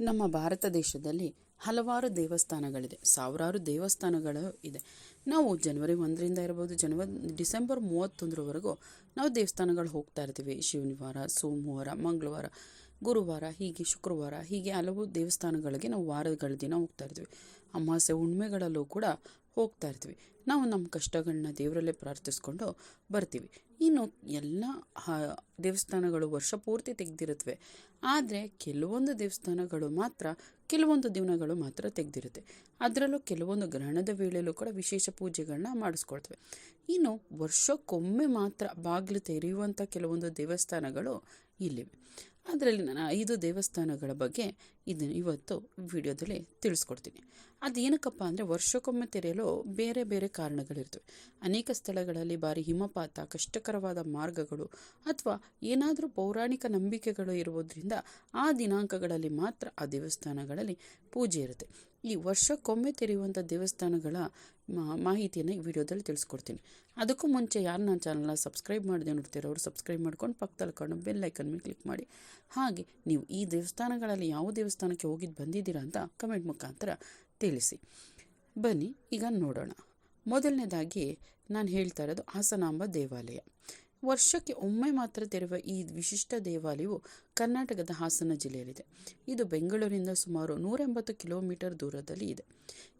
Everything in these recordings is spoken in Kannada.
ನಮ್ಮ ಭಾರತ ದೇಶದಲ್ಲಿ ಹಲವಾರು ದೇವಸ್ಥಾನಗಳಿದೆ, ಸಾವಿರಾರು ದೇವಸ್ಥಾನಗಳು ಇದೆ. ನಾವು ಜನವರಿ ಒಂದರಿಂದ ಇರ್ಬೋದು ಜನವರಿ ಡಿಸೆಂಬರ್ ಮೂವತ್ತೊಂದರವರೆಗೂ ನಾವು ದೇವಸ್ಥಾನಗಳು ಹೋಗ್ತಾ ಇರ್ತೀವಿ. ಶನಿವಾರ, ಸೋಮವಾರ, ಮಂಗಳವಾರ. ಗುರುವಾರ, ಹೀಗೆ ಶುಕ್ರವಾರ, ಹೀಗೆ ಹಲವು ದೇವಸ್ಥಾನಗಳಿಗೆ ನಾವು ವಾರಗಳ ದಿನ ಹೋಗ್ತಾ ಇರ್ತೀವಿ. ಅಮಾವಾಸ್ಯೆ ಹುಣ್ಮೆಗಳಲ್ಲೂ ಕೂಡ ಹೋಗ್ತಾ ಇರ್ತೀವಿ. ನಾವು ನಮ್ಮ ಕಷ್ಟಗಳನ್ನ ದೇವರಲ್ಲೇ ಪ್ರಾರ್ಥಿಸ್ಕೊಂಡು ಬರ್ತೀವಿ. ಇನ್ನು ಎಲ್ಲ ದೇವಸ್ಥಾನಗಳು ವರ್ಷ ಪೂರ್ತಿ ತೆಗೆದಿರುತ್ತವೆ ಆದರೆ ಕೆಲವೊಂದು ದೇವಸ್ಥಾನಗಳು ಮಾತ್ರ, ಕೆಲವೊಂದು ದಿನಗಳು ಮಾತ್ರ ತೆಗೆದಿರುತ್ತೆ. ಅದರಲ್ಲೂ ಕೆಲವೊಂದು ಗ್ರಹಣದ ವೇಳೆಯಲ್ಲೂ ಕೂಡ ವಿಶೇಷ ಪೂಜೆಗಳನ್ನ ಮಾಡಿಸ್ಕೊಳ್ತವೆ. ಇನ್ನು ವರ್ಷಕ್ಕೊಮ್ಮೆ ಮಾತ್ರ ಬಾಗಿಲು ತೆರೆಯುವಂಥ ಕೆಲವೊಂದು ದೇವಸ್ಥಾನಗಳು ಇಲ್ಲಿವೆ. ಅದರಲ್ಲಿ ನಾನು ಐದು ದೇವಸ್ಥಾನಗಳ ಬಗ್ಗೆ ಇದನ್ನು ಇವತ್ತು ವಿಡಿಯೋದಲ್ಲಿ ತಿಳಿಸ್ಕೊಡ್ತೀನಿ. ಅದೇನಕ್ಕಪ್ಪ ಅಂದರೆ ವರ್ಷಕ್ಕೊಮ್ಮೆ ತೆರೆಯಲು ಬೇರೆ ಬೇರೆ ಕಾರಣಗಳಿರ್ತವೆ. ಅನೇಕ ಸ್ಥಳಗಳಲ್ಲಿ ಭಾರಿ ಹಿಮಪಾತ, ಕಷ್ಟಕರವಾದ ಮಾರ್ಗಗಳು ಅಥವಾ ಏನಾದರೂ ಪೌರಾಣಿಕ ನಂಬಿಕೆಗಳು ಇರುವುದರಿಂದ ಆ ದಿನಾಂಕಗಳಲ್ಲಿ ಮಾತ್ರ ಆ ದೇವಸ್ಥಾನಗಳಲ್ಲಿ ಪೂಜೆ ಇರುತ್ತೆ. ಈ ವರ್ಷಕ್ಕೊಮ್ಮೆ ತೆರೆಯುವಂಥ ದೇವಸ್ಥಾನಗಳ ಮಾಹಿತಿಯನ್ನು ಈ ವಿಡಿಯೋದಲ್ಲಿ ತಿಳಿಸ್ಕೊಡ್ತೀನಿ. ಅದಕ್ಕೂ ಮುಂಚೆ ಯಾರು ನನ್ನ ಚಾನಲ್ನ ಸಬ್ಸ್ಕ್ರೈಬ್ ಮಾಡಿದೆ ನೋಡ್ತೀರೋ ಅವರು ಸಬ್ಸ್ಕ್ರೈಬ್ ಮಾಡ್ಕೊಂಡು ಪಕ್ಕದಲ್ಲಿ ಕಾಣೋ ಬೆಲ್ ಐಕನ್ ಮೇಲೆ ಕ್ಲಿಕ್ ಮಾಡಿ. ಹಾಗೆ ನೀವು ಈ ದೇವಸ್ಥಾನಗಳಲ್ಲಿ ಯಾವ ದೇವಸ್ಥಾನಕ್ಕೆ ಹೋಗಿದ್ದು ಬಂದಿದ್ದೀರಾ ಅಂತ ಕಮೆಂಟ್ ಮುಖಾಂತರ ತಿಳಿಸಿ. ಬನ್ನಿ, ಈಗ ನೋಡೋಣ. ಮೊದಲನೇದಾಗಿ ನಾನು ಹೇಳ್ತಾ ಇರೋದು ಹಾಸನಾಂಬ ದೇವಾಲಯ. ವರ್ಷಕ್ಕೆ ಒಮ್ಮೆ ಮಾತ್ರ ತೆರೆಯುವ ಈ ವಿಶಿಷ್ಟ ದೇವಾಲಯವು ಕರ್ನಾಟಕದ ಹಾಸನ ಜಿಲ್ಲೆಯಲ್ಲಿದೆ. ಇದು ಬೆಂಗಳೂರಿನಿಂದ ಸುಮಾರು ನೂರ ಎಂಬತ್ತು ಕಿಲೋಮೀಟರ್ ದೂರದಲ್ಲಿ ಇದೆ.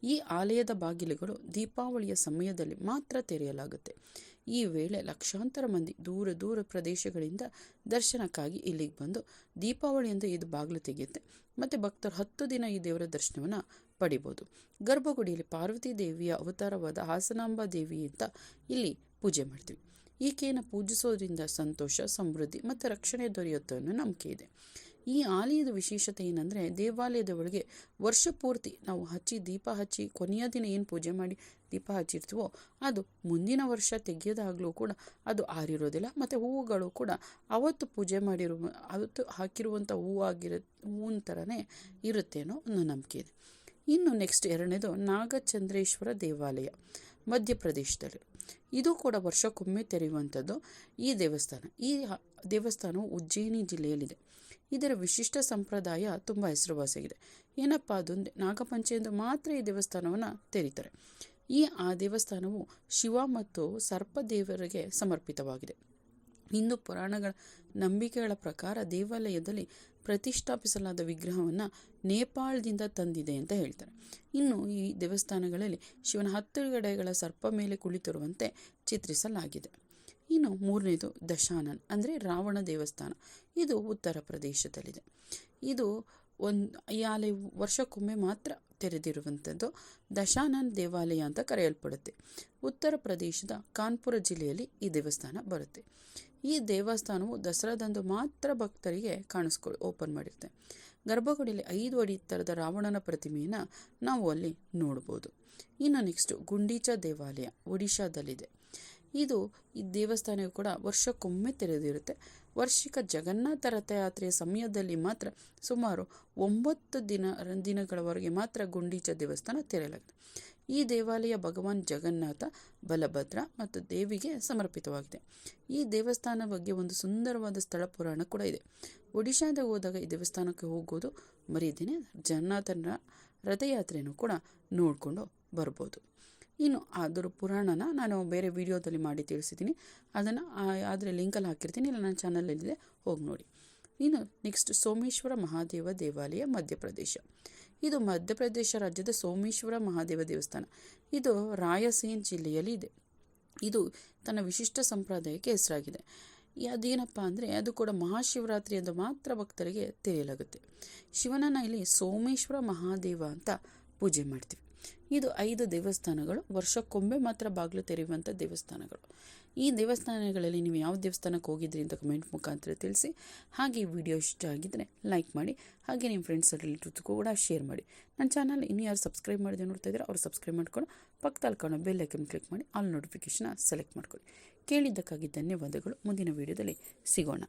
ಈ ಆಲಯದ ಬಾಗಿಲುಗಳು ದೀಪಾವಳಿಯ ಸಮಯದಲ್ಲಿ ಮಾತ್ರ ತೆರೆಯಲಾಗುತ್ತೆ. ಈ ವೇಳೆ ಲಕ್ಷಾಂತರ ಮಂದಿ ದೂರ ದೂರ ಪ್ರದೇಶಗಳಿಂದ ದರ್ಶನಕ್ಕಾಗಿ ಇಲ್ಲಿಗೆ ಬಂದು ದೀಪಾವಳಿಯಿಂದ ಇದು ಬಾಗಿಲು ತೆಗೆಯುತ್ತೆ. ಮತ್ತು ಭಕ್ತರು ಹತ್ತು ದಿನ ಈ ದೇವರ ದರ್ಶನವನ್ನು ಪಡಿಬೋದು. ಗರ್ಭಗುಡಿಯಲ್ಲಿ ಪಾರ್ವತಿ ದೇವಿಯ ಅವತಾರವಾದ ಹಾಸನಾಂಬ ದೇವಿ ಅಂತ ಇಲ್ಲಿ ಪೂಜೆ ಮಾಡ್ತೀವಿ. ಈಕೆಯನ್ನು ಪೂಜಿಸೋದ್ರಿಂದ ಸಂತೋಷ, ಸಮೃದ್ಧಿ ಮತ್ತು ರಕ್ಷಣೆ ದೊರೆಯುತ್ತೆ ಅನ್ನೋ ನಂಬಿಕೆ ಇದೆ. ಈ ಆಲಯದ ವಿಶೇಷತೆ ಏನಂದರೆ ದೇವಾಲಯದ ಒಳಗೆ ವರ್ಷ ಪೂರ್ತಿ ನಾವು ಹಚ್ಚಿ, ದೀಪ ಹಚ್ಚಿ, ಕೊನೆಯ ದಿನ ಏನು ಪೂಜೆ ಮಾಡಿ ದೀಪ ಹಚ್ಚಿರ್ತೀವೋ ಅದು ಮುಂದಿನ ವರ್ಷ ತೆಗೆಯೋದಾಗಲೂ ಕೂಡ ಅದು ಆರಿರೋದಿಲ್ಲ ಮತ್ತು ಹೂವುಗಳು ಕೂಡ ಅವತ್ತು ಪೂಜೆ ಮಾಡಿರುವ ಅವತ್ತು ಹಾಕಿರುವಂಥ ಹೂವಾಗಿರ ಹೂವಿನ ಥರನೇ ಇರುತ್ತೆ ಅನ್ನೋ ಒಂದು ನಂಬಿಕೆ ಇದೆ. ಇನ್ನು ನೆಕ್ಸ್ಟ್ ಎರಡನೇದು ನಾಗಚಂದ್ರೇಶ್ವರ ದೇವಾಲಯ ಮಧ್ಯಪ್ರದೇಶದಲ್ಲಿ. ಇದು ಕೂಡ ವರ್ಷಕ್ಕೊಮ್ಮೆ ತೆರೆಯುವಂಥದ್ದು ಈ ದೇವಸ್ಥಾನ. ಈ ದೇವಸ್ಥಾನವು ಉಜ್ಜಯಿನಿ ಜಿಲ್ಲೆಯಲ್ಲಿದೆ. ಇದರ ವಿಶಿಷ್ಟ ಸಂಪ್ರದಾಯ ತುಂಬ ಹೆಸರುವಾಸಿಯಾಗಿದೆ. ಏನಪ್ಪ ಅದೊಂದು ನಾಗಪಂಚಮಿಯಿಂದ ಮಾತ್ರ ಈ ದೇವಸ್ಥಾನವನ್ನು ತೆರೀತಾರೆ. ಈ ಆ ದೇವಸ್ಥಾನವು ಶಿವ ಮತ್ತು ಸರ್ಪ ದೇವರಿಗೆ ಸಮರ್ಪಿತವಾಗಿದೆ. ಹಿಂದೂ ಪುರಾಣಗಳ ನಂಬಿಕೆಗಳ ಪ್ರಕಾರ ದೇವಾಲಯದಲ್ಲಿ ಪ್ರತಿಷ್ಠಾಪಿಸಲಾದ ವಿಗ್ರಹವನ್ನು ನೇಪಾಳದಿಂದ ತಂದಿದೆ ಅಂತ ಹೇಳ್ತಾರೆ. ಇನ್ನು ಈ ದೇವಸ್ಥಾನಗಳಲ್ಲಿ ಶಿವನ ಹತ್ತು ಗಡೆಗಳ ಸರ್ಪ ಮೇಲೆ ಕುಳಿತಿರುವಂತೆ ಚಿತ್ರಿಸಲಾಗಿದೆ. ಇನ್ನು ಮೂರನೇದು ದಶಾನನ್ ಅಂದರೆ ರಾವಣ ದೇವಸ್ಥಾನ. ಇದು ಉತ್ತರ ಪ್ರದೇಶದಲ್ಲಿದೆ. ಇದು ಒಂದು ಈ ಆಲಯವು ವರ್ಷಕ್ಕೊಮ್ಮೆ ಮಾತ್ರ ತೆರೆದಿರುವಂಥದ್ದು ದಶಾನಂದ್ ದೇವಾಲಯ ಅಂತ ಕರೆಯಲ್ಪಡುತ್ತೆ. ಉತ್ತರ ಪ್ರದೇಶದ ಕಾನ್ಪುರ ಜಿಲ್ಲೆಯಲ್ಲಿ ಈ ದೇವಸ್ಥಾನ ಬರುತ್ತೆ. ಈ ದೇವಸ್ಥಾನವು ದಸರಾದಂದು ಮಾತ್ರ ಭಕ್ತರಿಗೆ ಕಾಣಿಸ್ಕೊ, ಓಪನ್ ಮಾಡಿರುತ್ತೆ. ಗರ್ಭಗುಡಿಯಲ್ಲಿ ಐದು ಅಡಿ ಥರದ ರಾವಣನ ಪ್ರತಿಮೆಯನ್ನು ನಾವು ಅಲ್ಲಿ ನೋಡ್ಬೋದು. ಇನ್ನು ನೆಕ್ಸ್ಟು ಗುಂಡೀಚ ದೇವಾಲಯ ಒಡಿಶಾದಲ್ಲಿದೆ. ಇದು ಈ ದೇವಸ್ಥಾನವು ಕೂಡ ವರ್ಷಕ್ಕೊಮ್ಮೆ ತೆರೆದಿರುತ್ತೆ. ವಾರ್ಷಿಕ ಜಗನ್ನಾಥ ರಥಯಾತ್ರೆಯ ಸಮಯದಲ್ಲಿ ಮಾತ್ರ ಸುಮಾರು ಒಂಬತ್ತು ದಿನ, ದಿನಗಳವರೆಗೆ ಮಾತ್ರ ಗುಂಡೀಚ ದೇವಸ್ಥಾನ ತೆರೆಯಲಾಗಿದೆ. ಈ ದೇವಾಲಯ ಭಗವಾನ್ ಜಗನ್ನಾಥ, ಬಲಭದ್ರ ಮತ್ತು ದೇವಿಗೆ ಸಮರ್ಪಿತವಾಗಿದೆ. ಈ ದೇವಸ್ಥಾನ ಬಗ್ಗೆ ಒಂದು ಸುಂದರವಾದ ಸ್ಥಳ ಪುರಾಣ ಕೂಡ ಇದೆ. ಒಡಿಶಾದ ಹೋದಾಗ ಈ ದೇವಸ್ಥಾನಕ್ಕೆ ಹೋಗೋದು ಮರೀದೇನೆ ಜಗನ್ನಾಥನ ರಥಯಾತ್ರೆಯನ್ನು ಕೂಡ ನೋಡಿಕೊಂಡು ಬರ್ಬೋದು. ಇನ್ನು ಅದರ ಪುರಾಣನ ನಾನು ಬೇರೆ ವಿಡಿಯೋದಲ್ಲಿ ಮಾಡಿ ತಿಳಿಸಿದ್ದೀನಿ. ಅದನ್ನು ಆದರೆ ಲಿಂಕಲ್ಲಿ ಹಾಕಿರ್ತೀನಿ. ಇಲ್ಲ, ನನ್ನ ಚಾನಲಲ್ಲಿದೆ. ಹೋಗಿ ನೋಡಿ. ಇನ್ನು ನೆಕ್ಸ್ಟ್ ಸೋಮೇಶ್ವರ ಮಹಾದೇವ ದೇವಾಲಯ ಮಧ್ಯಪ್ರದೇಶ. ಇದು ಮಧ್ಯಪ್ರದೇಶ ರಾಜ್ಯದ ಸೋಮೇಶ್ವರ ಮಹಾದೇವ ದೇವಸ್ಥಾನ. ಇದು ರಾಯಸೇನ್ ಜಿಲ್ಲೆಯಲ್ಲಿ ಇದೆ. ಇದು ತನ್ನ ವಿಶಿಷ್ಟ ಸಂಪ್ರದಾಯಕ್ಕೆ ಹೆಸರಾಗಿದೆ. ಅದೇನಪ್ಪ ಅಂದರೆ ಅದು ಕೂಡ ಮಹಾಶಿವರಾತ್ರಿ ಎಂದು ಮಾತ್ರ ಭಕ್ತರಿಗೆ ತೆರೆಯಲಾಗುತ್ತೆ ಶಿವನನ್ನ ಇಲ್ಲಿ ಸೋಮೇಶ್ವರ ಮಹಾದೇವ ಅಂತ ಪೂಜೆ ಮಾಡ್ತೀವಿ. ಇದು ಐದು ದೇವಸ್ಥಾನಗಳು. ವರ್ಷಕ್ಕೊಮ್ಮೆ ಮಾತ್ರ ಬಾಗಿಲು ತೆರೆಯುವಂಥ ದೇವಸ್ಥಾನಗಳು. ಈ ದೇವಸ್ಥಾನಗಳಲ್ಲಿ ನೀವು ಯಾವ ದೇವಸ್ಥಾನಕ್ಕೆ ಹೋಗಿದ್ರಿ ಅಂತ ಕಮೆಂಟ್ ಮುಖಾಂತರ ತಿಳಿಸಿ. ಹಾಗೆ ಈ ವಿಡಿಯೋ ಇಷ್ಟ ಆಗಿದ್ದರೆ ಲೈಕ್ ಮಾಡಿ, ಹಾಗೆ ನಿಮ್ಮ ಫ್ರೆಂಡ್ಸ್ ರಿಲೇಟಿವ್ಸ್ ಕೂಡ ಶೇರ್ ಮಾಡಿ. ನನ್ನ ಚಾನಲ್ ಇನ್ನು ಯಾರು ಸಬ್ಸ್ಕ್ರೈಬ್ ಮಾಡಿದೆ ನೋಡ್ತಾ ಇದ್ದಾರೆ ಅವ್ರು ಸಬ್ಸ್ಕ್ರೈಬ್ ಮಾಡ್ಕೊಂಡು, ಪಕ್ಕದಲ್ಲಿ ಕಾಣೋ ಬೆಲ್ ಐಕನ್ ಕ್ಲಿಕ್ ಮಾಡಿ ಆಲ್ ನೋಟಿಫಿಕೇಷನ್ನ ಸೆಲೆಕ್ಟ್ ಮಾಡ್ಕೊಳ್ಳಿ. ಕೇಳಿದ್ದಕ್ಕಾಗಿ ಧನ್ಯವಾದಗಳು. ಮುಂದಿನ ವಿಡಿಯೋದಲ್ಲಿ ಸಿಗೋಣ.